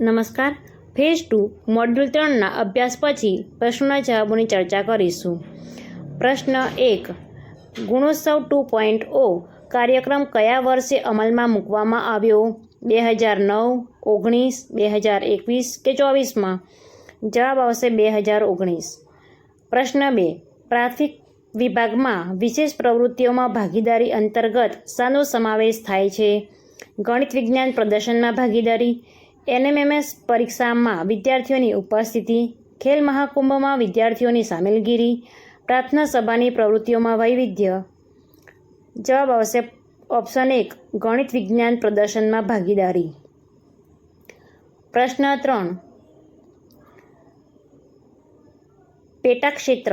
નમસ્કાર. Phase two, module ત્રણના અભ્યાસ પછી પ્રશ્નોના જવાબોની ચર્ચા કરીશું. પ્રશ્ન એક, ગુણોત્સવ ટુ પોઈન્ટ ઓ, કાર્યક્રમ કયા વર્ષે અમલમાં મૂકવામાં આવ્યો? બે હજાર નવ, ઓગણીસ, બે હજાર એકવીસ કે ચોવીસમાં? જવાબ આવશે બે હજાર ઓગણીસ. પ્રશ્ન બે, પ્રાથમિક વિભાગમાં વિશેષ પ્રવૃત્તિઓમાં ભાગીદારી અંતર્ગત શાનો સમાવેશ થાય છે? ગણિત વિજ્ઞાન પ્રદર્શનમાં ભાગીદારી એનએમએમએસ પરીક્ષામાં વિદ્યાર્થીઓની ઉપસ્થિતિ, ખેલ મહાકુંભમાં વિદ્યાર્થીઓની સામેલગીરી, પ્રાર્થના સભાની પ્રવૃત્તિઓમાં વૈવિધ્ય. જવાબ આવશે ઓપ્શન એક, ગણિત વિજ્ઞાન પ્રદર્શનમાં ભાગીદારી. પ્રશ્ન ત્રણ પેટા ક્ષેત્ર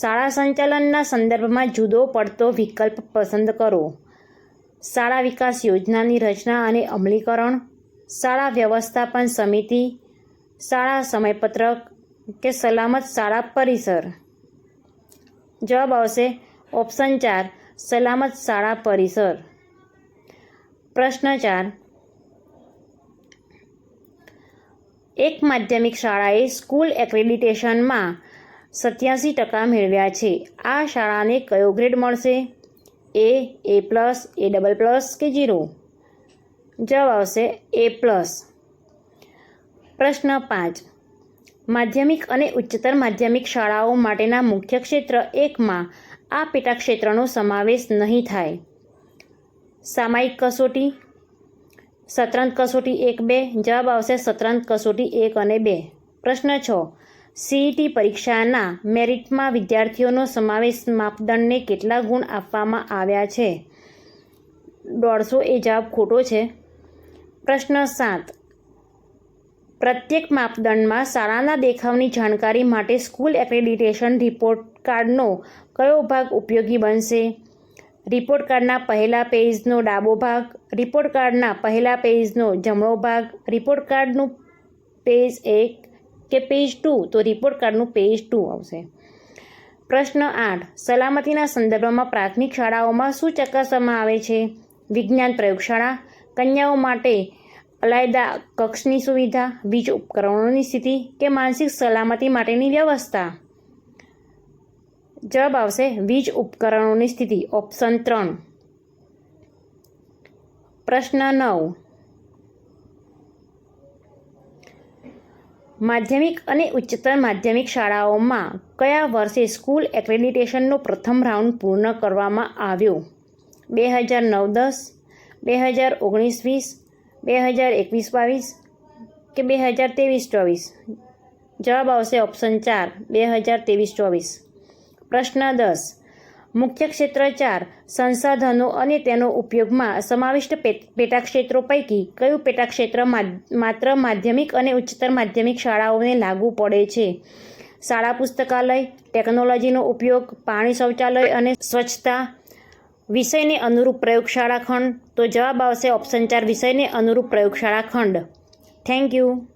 શાળા સંચાલનના સંદર્ભમાં જુદો પડતો વિકલ્પ પસંદ કરો. શાળા વિકાસ યોજનાની રચના અને અમલીકરણ શાળા વ્યવસ્થાપન સમિતિ, શાળા સમયપત્રક કે સલામત શાળા પરિસર? જવાબ આવશે ઓપ્શન ચાર, સલામત શાળા પરિસર. પ્રશ્ન ચાર, એક માધ્યમિક શાળાએ સ્કૂલ એક્રેડિટેશનમાં સત્યાસી ટકા મેળવ્યા છે. આ શાળાને કયો ગ્રેડ મળશે? A A plus A double plus કે જીરો જવાબ આવશે એ પ્લસ પ્રશ્ન પાંચ. માધ્યમિક અને ઉચ્ચતર માધ્યમિક શાળાઓ માટેના મુખ્ય ક્ષેત્ર એકમાં આ પેટા ક્ષેત્રનો સમાવેશ નહીં થાય. સામાયિક કસોટી. સત્રાંત કસોટી એક બે. જવાબ આવશે સત્રાંત કસોટી એક અને બે. પ્રશ્ન છ. સીઈટી પરીક્ષાના મેરિટમાં વિદ્યાર્થીઓનો સમાવેશ માપદંડને કેટલા ગુણ આપવામાં આવ્યા છે? દોઢસો એ જવાબ ખોટો છે. પ્રશ્ન સાત. પ્રત્યેક માપદંડમાં શાળાના દેખાવની જાણકારી માટે સ્કૂલ એક્રેડિટેશન રિપોર્ટ કાર્ડનો કયો ભાગ ઉપયોગી બનશે? રિપોર્ટ કાર્ડના પહેલા પેજનો ડાબો ભાગ, રિપોર્ટ કાર્ડના પહેલા પેજનો જમણો ભાગ, રિપોર્ટ કાર્ડનું પેજ એક કે પેજ ટુ? તો રિપોર્ટ કાર્ડનું પેજ ટુ આવશે. પ્રશ્ન આઠ. સલામતીના સંદર્ભમાં પ્રાથમિક શાળાઓમાં શું ચકાસવામાં આવે છે? વિજ્ઞાન પ્રયોગશાળા કન્યાઓ માટે અલાયદા કક્ષની સુવિધા વીજ ઉપકરણોની સ્થિતિ કે માનસિક સલામતી માટેની વ્યવસ્થા? જવાબ આવશે વીજ ઉપકરણોની સ્થિતિ, ઓપ્શન ત્રણ. પ્રશ્ન નવ. માધ્યમિક અને ઉચ્ચતર માધ્યમિક શાળાઓમાં કયા વર્ષે સ્કૂલ એક્રેડિટેશનનો પ્રથમ રાઉન્ડ પૂર્ણ કરવામાં આવ્યો? બે હજાર નવ દસ બે હજાર ઓગણીસ વીસ, બે હજાર એકવીસ બાવીસ કે બે હજાર ત્રેવીસ ચોવીસ? જવાબ આવશે ઓપ્શન ચાર, બે હજાર ત્રેવીસ ચોવીસ. પ્રશ્ન દસ. મુખ્ય ક્ષેત્ર ચાર, સંસાધનો અને તેનો ઉપયોગમાં સમાવિષ્ટ પેટાક્ષેત્રો પૈકી કયું પેટાક્ષેત્ર માત્ર માધ્યમિક અને ઉચ્ચતર માધ્યમિક શાળાઓને લાગુ પડે છે? શાળા પુસ્તકાલય, ટેકનોલોજીનો ઉપયોગ, પાણી શૌચાલય અને સ્વચ્છતા વિષયને અનુરૂપ પ્રયોગશાળા ખંડ. તો જવાબ આવશે ઓપ્શન ચાર, વિષયને અનુરૂપ પ્રયોગશાળા ખંડ. Thank you